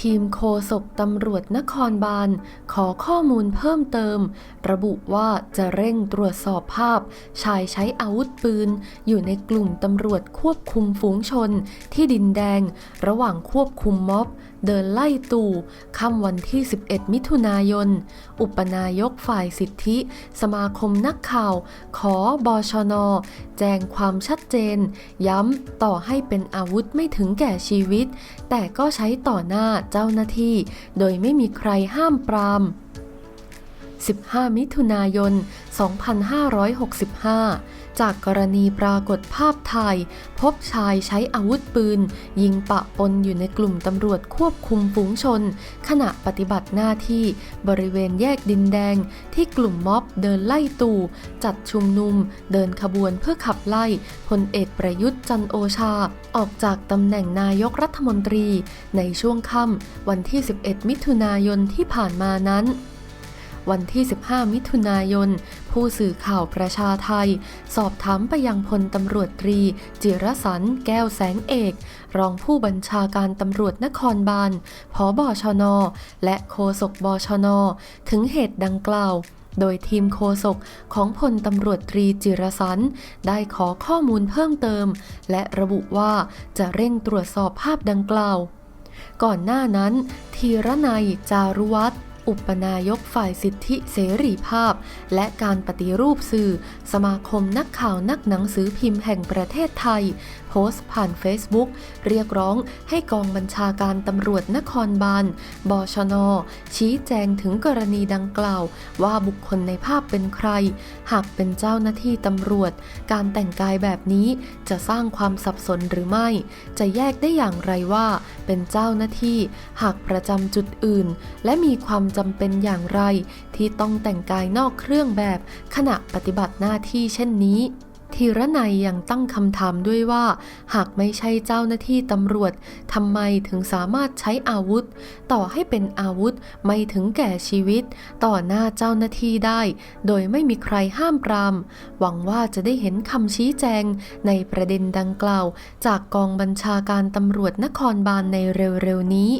ทีมโคศกตำรวจนครบาล ขอข้อมูลเพิ่มเติม ระบุว่าจะเร่งตรวจสอบภาพ ชายใช้อาวุธปืน อยู่ในกลุ่มตำรวจควบคุมฝูงชน ที่ดินแดง ระหว่างควบคุมม็อบ เดินไล่ตู่ค่ำวันที่ 11 มิถุนายน อุปนายกฝ่ายสิทธิ สมาคมนักข่าว ขอบอชน แจ้งความชัดเจน ย้ำต่อให้เป็นอาวุธไม่ถึงแก่ชีวิต แต่ก็ใช้ต่อหน้าเจ้าหน้าที่ โดยไม่มีใครห้ามปราม 15 มิถุนายน 2565 จากกรณีปรากฏภาพถ่าย พบชายใช้อาวุธปืน ยิงปะปนอยู่ในกลุ่มตำรวจควบคุมฝูงชน ขณะปฏิบัติหน้าที่บริเวณแยกดินแดง ที่กลุ่มม็อบเดินไล่ตู่ จัดชุมนุม เดินขบวนเพื่อขับไล่พลเอกประยุทธ์จันโอชา ออกจากตำแหน่งนายกรัฐมนตรี ในช่วงค่ำวันที่ 11 มิถุนายนที่ผ่านมานั้น วันที่ 15 มิถุนายน ผู้สื่อข่าวประชาไทย สอบถามไปยังพลตำรวจตรี จิรสัน แก้วแสงเอก รองผู้บัญชาการตำรวจนครบาลผอบอชน และโฆษกบชน ถึงเหตุดังกล่าวโดยทีมโฆษกของพลตำรวจตรีจิรสัน ได้ขอข้อมูลเพิ่มเติม และระบุว่าจะเร่งตรวจสอบภาพดังกล่าว ก่อนหน้านั้น ธีรนัยจารุวัฒน์ อุปนายกฝ่ายสิทธิเสรีภาพ และการปฏิรูปสื่อ สมาคมนักข่าวนักหนังสือพิมพ์แห่งประเทศไทยโพสต์ผ่าน Facebook เรียกร้องให้กองบัญชาการตำรวจนครบาลบชน ชี้แจงถึงกรณีดังกล่าว ว่าบุคคลในภาพเป็นใคร หากเป็นเจ้าหน้าที่ตำรวจ การแต่งกายแบบนี้จะสร้างความสับสนหรือไม่ จะแยกได้อย่างไรว่า เป็นเจ้าหน้าที่ หากประจำจุดอื่น และมีความจำเป็นอย่างไร ที่ต้องแต่งกายนอกเครื่องแบบขณะปฏิบัติหน้าที่เช่นนี้ ธีรนัยยังตั้งคำถามด้วยว่า หากไม่ใช่เจ้าหน้าที่ตำรวจทำไมถึงสามารถใช้อาวุธ ต่อให้เป็นอาวุธไม่ถึงแก่ชีวิต ต่อหน้าเจ้าหน้าที่ได้ โดยไม่มีใครห้ามปราม หวังว่าจะได้เห็นคำชี้แจงในประเด็นดังกล่าว จากกองบัญชาการตำรวจนครบาลในเร็วๆนี้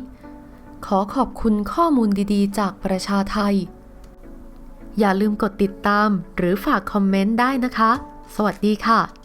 ขอขอบคุณข้อมูลดีๆ จากประชาไทย อย่าลืมกดติดตามหรือฝากคอมเมนต์ได้นะคะ สวัสดีค่ะ